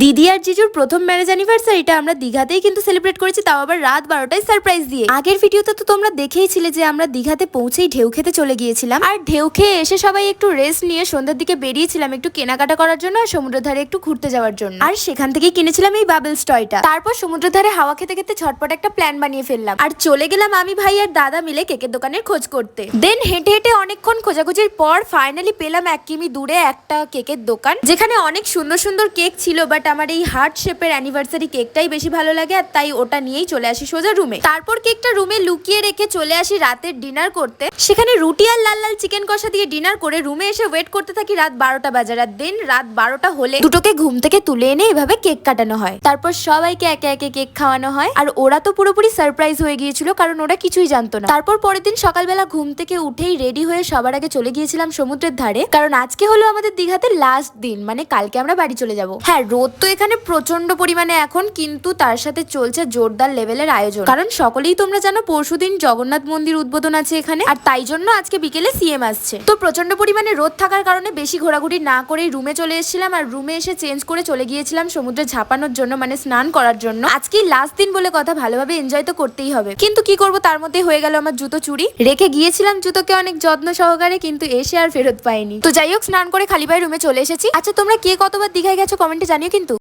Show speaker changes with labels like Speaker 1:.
Speaker 1: দিদি আর জিজুর প্রথম ম্যারেজ অ্যানিভার্সারিটা আমরা দীঘাতেই কিন্তু সেলিব্রেট করেছি, তাও আবার রাত বারোটায় সারপ্রাইজ দিয়ে। আগের ভিডিওতে তো তোমরা দেখেইছিলে যে আমরা দীঘাতে পৌঁছেই ঢেউ খেতে চলে গিয়েছিলাম। আর ঢেউ খেয়ে এসে সবাই একটু রেস্ট নিয়ে সন্ধ্যার দিকে বেরিয়েছিলাম একটু কেনাকাটা করার জন্য আর সমুদ্র ধারে একটু ঘুরতে যাওয়ার জন্য। আর সেখান থেকেই কিনেছিলাম এই বাবেলস টয়টা তারপর সমুদ্র ধারে হাওয়া খেতে খেতে ছটপট একটা প্ল্যান বানিয়ে ফেললাম। আর চলে গেলাম আমি ভাই আর দাদা মিলে কেকের দোকানের খোঁজ করতে। দেন হেঁটে হেঁটে অনেকক্ষণ খোঁজাখুঁজির পর ফাইনালি পেলাম এক কিমি দূরে একটা কেকের দোকান, যেখানে অনেক সুন্দর সুন্দর কেক ছিল বাট আমার এই হার্ট শেপের অ্যানিভার্সারি কেকটাই বেশি ভালো লাগে আর তাই ওটা নিয়েই চলে আসি সোজা রুমে। তারপর কেকটা রুমে লুকিয়ে রেখে চলে আসি রাতের ডিনার করতে। সেখানে রুটি আর লাল লাল চিকেন কষা দিয়ে ডিনার করে রুমে এসে ওয়েট করতে থাকি রাত বারোটা বাজার আর দিন রাত বারোটা হলে দুটোকে ঘুম থেকে তুলে এনে এভাবে কেক কাটানো হয়। তারপর সবাইকে একে একে কেক খাওয়ানো হয় আর ওরা তো পুরোপুরি সারপ্রাইজ হয়ে গিয়েছিল কারণ ওরা কিছুই জানতো না। তারপর পরের দিন সকালবেলা ঘুম থেকে উঠেই রেডি হয়ে সবার আগে চলে গিয়েছিলাম সমুদ্রের ধারে। কারণ আজকে হলো আমাদের দীঘাতে লাস্ট দিন মানে কালকে আমরা বাড়ি চলে যাব। হ্যাঁ রোদ তো এখানে প্রচণ্ড পরিমাণে এখন কিন্তু তার সাথে চলছে জোরদার লেভেলের আয়োজন। কারণ সকলেই তোমরা জানো পরশুদিন জগন্নাথ মন্দির উদ্বোধন আছে এখানে, আর তাই জন্য আজকে বিকেলে সিএম আসছে। তো প্রচণ্ড পরিমাণে রোদ থাকার কারণে বেশি ঘোরাঘুরি না করেই রুমে চলে এসেছিলাম, আর রুমে এসে চেঞ্জ করে চলে গিয়েছিলাম সমুদ্রে ঝাঁপানোর জন্য মানে স্নান করার জন্য। আজকেই লাস্ট দিন বলে কথা, ভালোভাবে এনজয় তো করতেই হবে। কিন্তু কি করব, তার মধ্যে হয়ে গেল আমার জুতো চুরি। রেখে গিয়েছিলাম জুতোকে অনেক যত্ন সহকারে, কিন্তু এসে আর ফেরত পাইনি। তো যাই হোক, স্নান করে খালি পায়ে রুমে চলে এসেছি। আচ্ছা তোমরা কে কতবার দীঘায় গেছো কমেন্টে জানিও কিন্তু